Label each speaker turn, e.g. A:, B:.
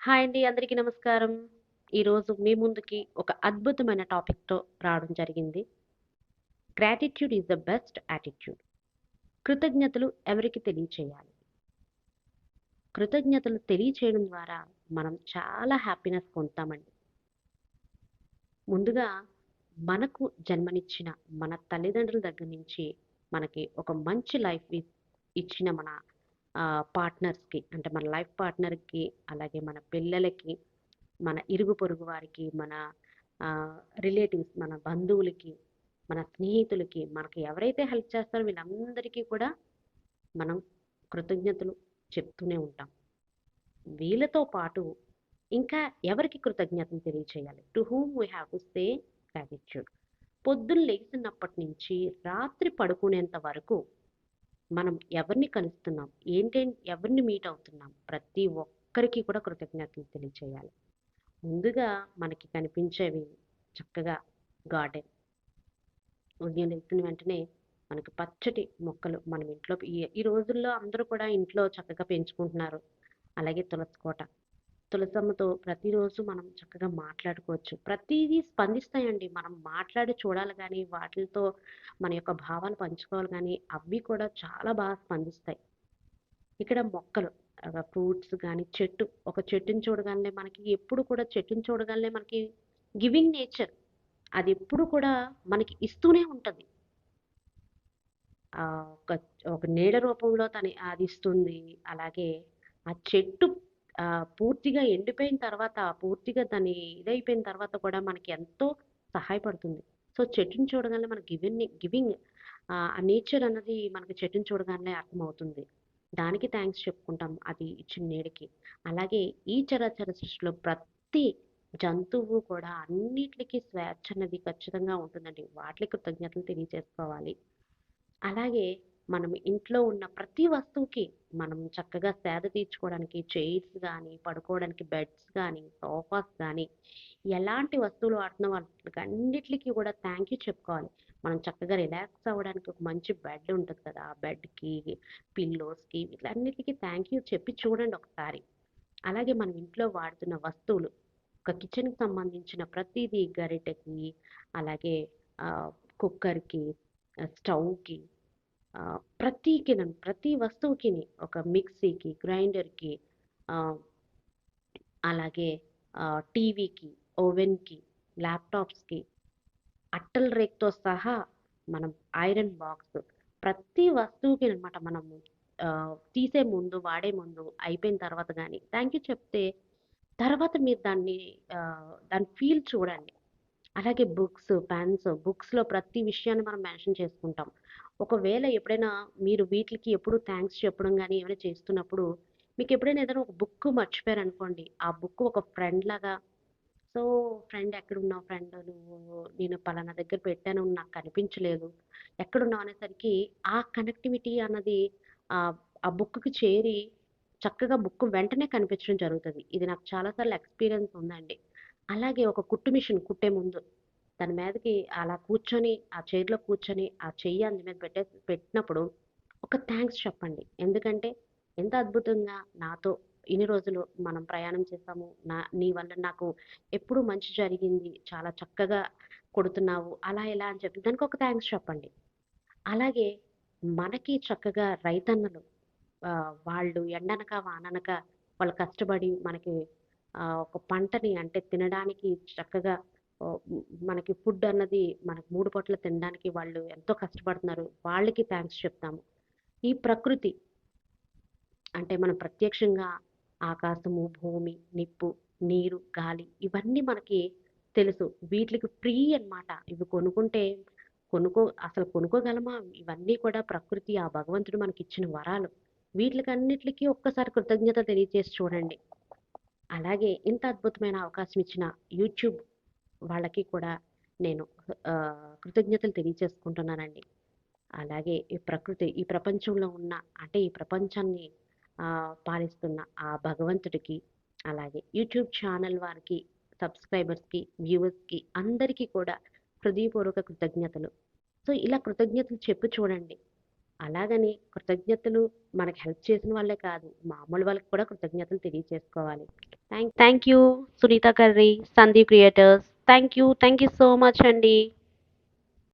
A: Hi అండి. అందరికీ నమస్కారం. ఈరోజు మీ ముందుకి ఒక అద్భుతమైన టాపిక్‌తో రావడం జరిగింది. Gratitude is the best attitude. కృతజ్ఞతలు ఎవరికి తెలియచేయాలి? కృతజ్ఞతలు తెలియచేయడం ద్వారా మనం చాలా హ్యాపీనెస్ పొందుతామండి. ముందుగా మనకు జన్మనిచ్చిన మన తల్లిదండ్రుల దగ్గర నుంచి మనకి ఒక మంచి లైఫ్ ఇచ్చిన మన పార్ట్నర్స్‌కి అంటే మన లైఫ్ పార్ట్నర్‌కి, అలాగే మన పిల్లలకి, మన ఇరుగు పొరుగు వారికి, మన రిలేటివ్స్ మన బంధువులకి, మన స్నేహితులకి, మనకి ఎవరైతే హెల్ప్ చేస్తారో వీళ్ళందరికీ కూడా మనం కృతజ్ఞతలు చెప్తూనే ఉంటాం. వీళ్ళతో పాటు ఇంకా ఎవరికి కృతజ్ఞతలు తెలియచేయాలి? To whom we have to say gratitude. పొద్దున్న లేచినప్పటి నుంచి రాత్రి పడుకునేంత వరకు మనం ఎవరిని కలుస్తున్నాం? ఏంటే ఎవరిని మీట్ అవుతున్నాం? ప్రతి ఒక్కరికి కూడా కృతజ్ఞతలు తెలియచేయాలి. ముందుగా మనకి కనిపించేవి చక్కగా గార్డెన్. ఉదయం లేచిన వెంటనే మనకి పచ్చటి మొక్కలు మనం ఇంట్లో ఈ ఈ రోజుల్లో అందరూ కూడా ఇంట్లో చక్కగా పెంచుకుంటున్నారు. అలాగే తులసి కోట. తులసమ్మతో ప్రతిరోజు మనం చక్కగా మాట్లాడుకోవచ్చు. ప్రతిదీ స్పందిస్తాయండి. మనం మాట్లాడి చూడాలి కానీ వాటితో మన యొక్క భావాలు పంచుకోవాలి కానీ అవి కూడా చాలా బాగా స్పందిస్తాయి. ఇక్కడ మొక్కలు ఫ్రూట్స్ కానీ చెట్టు ఒక చెట్టుని చూడగానే మనకి ఎప్పుడు కూడా చెట్టుని చూడగానే మనకి గివింగ్ నేచర్. అది ఎప్పుడు కూడా మనకి ఇస్తూనే ఉంటుంది ఒక ఒక నీడ రూపంలో తను అది ఇస్తుంది. అలాగే ఆ చెట్టు పూర్తిగా ఎండిపోయిన తర్వాత, పూర్తిగా దాని ఇదైపోయిన తర్వాత కూడా మనకి ఎంతో సహాయపడుతుంది. సో, చెట్టుని చూడగానే మన గివింగ్ గివింగ్ ఆ నేచర్ అన్నది మనకి చెట్టుని చూడగానే అర్థమవుతుంది. దానికి థ్యాంక్స్ చెప్పుకుంటాం. అది ఇచ్చిన నీడకి. అలాగే ఈ చరాచర సృష్టిలో ప్రతి జంతువు కూడా అన్నిటికి స్వేచ్ఛ అన్నది ఖచ్చితంగా ఉంటుందండి. వాటికి కృతజ్ఞతలు తెలియజేసుకోవాలి. అలాగే మనం ఇంట్లో ఉన్న ప్రతి వస్తువుకి మనం చక్కగా సేద తీర్చుకోవడానికి చైర్స్ కానీ పడుకోవడానికి బెడ్స్ కానీ సోఫాస్ కానీ ఎలాంటి వస్తువులు వాడుతున్న వాళ్ళకి అన్నిట్లికి కూడా థ్యాంక్ యూ చెప్పుకోవాలి. మనం చక్కగా రిలాక్స్ అవ్వడానికి ఒక మంచి బెడ్ ఉంటుంది కదా! ఆ బెడ్‌కి, పిల్లోస్‌కి వీటన్నిటికీ థ్యాంక్ యూ చెప్పి చూడండి ఒకసారి. అలాగే మనం ఇంట్లో వాడుతున్న వస్తువులు ఒక కిచెన్‌కి సంబంధించిన ప్రతిదీ గరిటెకి, అలాగే కుక్కర్‌కి, స్టవ్‌కి ఆహ్, ప్రతి వస్తువుకిని ఒక మిక్సీకి, గ్రైండర్‌కి అలాగే టీవీకి, ఓవెన్‌కి, ల్యాప్‌టాప్స్‌కి, అట్టల రేక్తో సహా మనం ఐరన్ బాక్స్ ప్రతి వస్తువుకినమాట మనము తీసే ముందు, వాడే ముందు, అయిపోయిన తర్వాత కానీ థ్యాంక్ యూ చెప్తే తర్వాత మీరు దాన్ని దాని ఫీల్ చూడండి. అలాగే బుక్స్, పెన్స్ బుక్స్‌లో ప్రతి విషయాన్ని మనం మెన్షన్ చేసుకుంటాం. ఒకవేళ ఎప్పుడైనా మీరు వీటికి ఎప్పుడు థ్యాంక్స్ చెప్పడం కానీ ఏమైనా చేస్తున్నప్పుడు మీకు ఎప్పుడైనా ఏదైనా ఒక బుక్ మర్చిపోయారనుకోండి. ఆ బుక్ ఒక ఫ్రెండ్ లాగా సో, ఫ్రెండ్ ఎక్కడున్నావు ఫ్రెండ్ నువ్వు? నేను పలానా దగ్గర పెట్టాను నాకు కనిపించలేదు. ఎక్కడున్నావు అనేసరికి ఆ కనెక్టివిటీ అన్నది ఆ బుక్‌కి చేరి చక్కగా బుక్ వెంటనే కనిపించడం జరుగుతుంది ఇది నాకు చాలాసార్లు ఎక్స్‌పీరియన్స్ ఉందండి. అలాగే ఒక కుట్టు మిషన్ కుట్టే ముందు దాని మీదకి అలా కూర్చొని, ఆ చైర్‌లో కూర్చొని, ఆ చెయ్యి అందు మీద పెట్టే పెట్టినప్పుడు ఒక థ్యాంక్స్ చెప్పండి. ఎందుకంటే ఎంత అద్భుతంగా నాతో ఇన్ని రోజులు మనం ప్రయాణం చేసాము నా నీ వల్ల నాకు ఎప్పుడు మంచి జరిగింది. చాలా చక్కగా కొడుతున్నావు అలా ఇలా అని చెప్పి దానికి ఒక థ్యాంక్స్ చెప్పండి. అలాగే మనకి చక్కగా రైతన్నలు వాళ్ళు ఎండనక, వాననక వాళ్ళు కష్టపడి మనకి ఒక పంటని అంటే తినడానికి చక్కగా మనకి ఫుడ్ అన్నది మనకు మూడు పూటలు తినడానికి వాళ్ళు ఎంతో కష్టపడుతున్నారు. వాళ్ళకి థ్యాంక్స్ చెప్తాము. ఈ ప్రకృతి అంటే మనం ప్రత్యక్షంగా ఆకాశము, భూమి, నిప్పు, నీరు, గాలి ఇవన్నీ మనకి తెలుసు. వీటికి ఫ్రీ అన్నమాట. ఇవి కొనుక్కుంటే కొనుక్కో అసలు కొనుక్కోగలమా? ఇవన్నీ కూడా ప్రకృతి ఆ భగవంతుడు మనకి ఇచ్చిన వరాలు. వీటికన్నిటికీ ఒక్కసారి కృతజ్ఞత తెలియజేసి చూడండి. అలాగే ఇంత అద్భుతమైన అవకాశం ఇచ్చిన యూట్యూబ్ వాళ్ళకి కూడా నేను కృతజ్ఞతలు తెలియజేసుకుంటున్నానండి. అలాగే ఈ ప్రకృతి ఈ ప్రపంచంలో ఉన్న అంటే ఈ ప్రపంచాన్ని పాలిస్తున్న ఆ భగవంతుడికి, అలాగే యూట్యూబ్ ఛానల్ వారికి, సబ్స్క్రైబర్స్‌కి, వ్యూవర్స్‌కి అందరికీ కూడా హృదయపూర్వక కృతజ్ఞతలు. సో, ఇలా కృతజ్ఞతలు చెప్పు చూడండి. అలాగని కృతజ్ఞతలు మనకి హెల్ప్ చేసిన వాళ్ళే కాదు, మామూలు వాళ్ళకి కూడా కృతజ్ఞతలు తెలియజేసుకోవాలి. Thank thank you Sunitha Karri Sandeep creators thank you thank you so much అండి